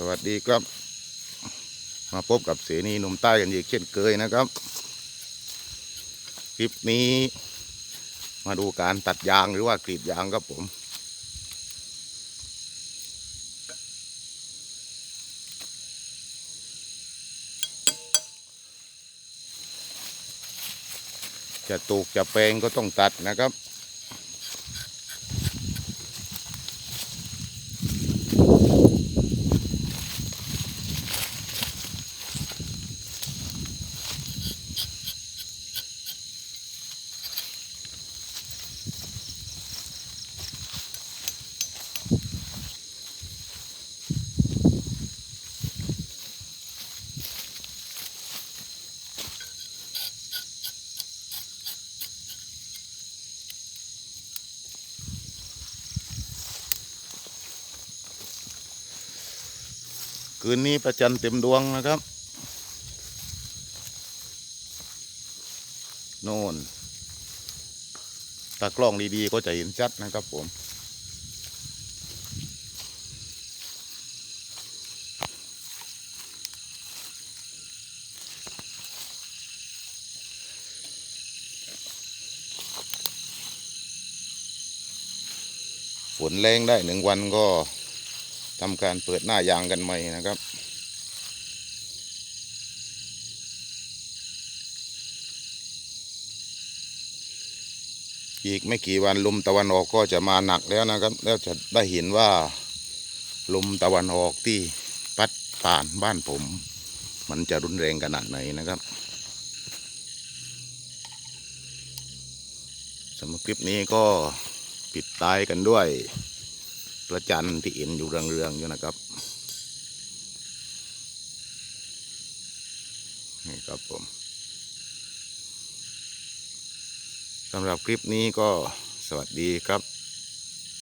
สวัสดีครับ มาพบกับเสนีหนุ่มใต้กันอีกเช่นเคยนะครับ คลิปนี้ มาดูการตัดยางหรือว่ากรีดยางครับผม จะตูกจะแปลงก็ต้องตัดนะครับ คืนนี้ประจันเต็มดวงนะครับโน่นตากล้องดีๆก็จะเห็นชัดนะครับผม ฝนแรงได้หนึ่งวันก็ทำการเปิดหน้ายางกันใหม่นะครับอีกไม่กี่วันลมตะวันออกก็จะมาหนักแล้วนะครับ แล้วจะได้เห็นว่าลมตะวันออกที่พัดผ่านบ้านผม มันจะรุนแรงขนาดไหนนะครับสำหรับคลิปนี้ก็ ปิดท้ายกันด้วยพระจันทร์ที่เห็นอยู่เรืองๆอยู่นะครับนี่ครับผมสำหรับคลิปนี้ก็สวัสดีครับ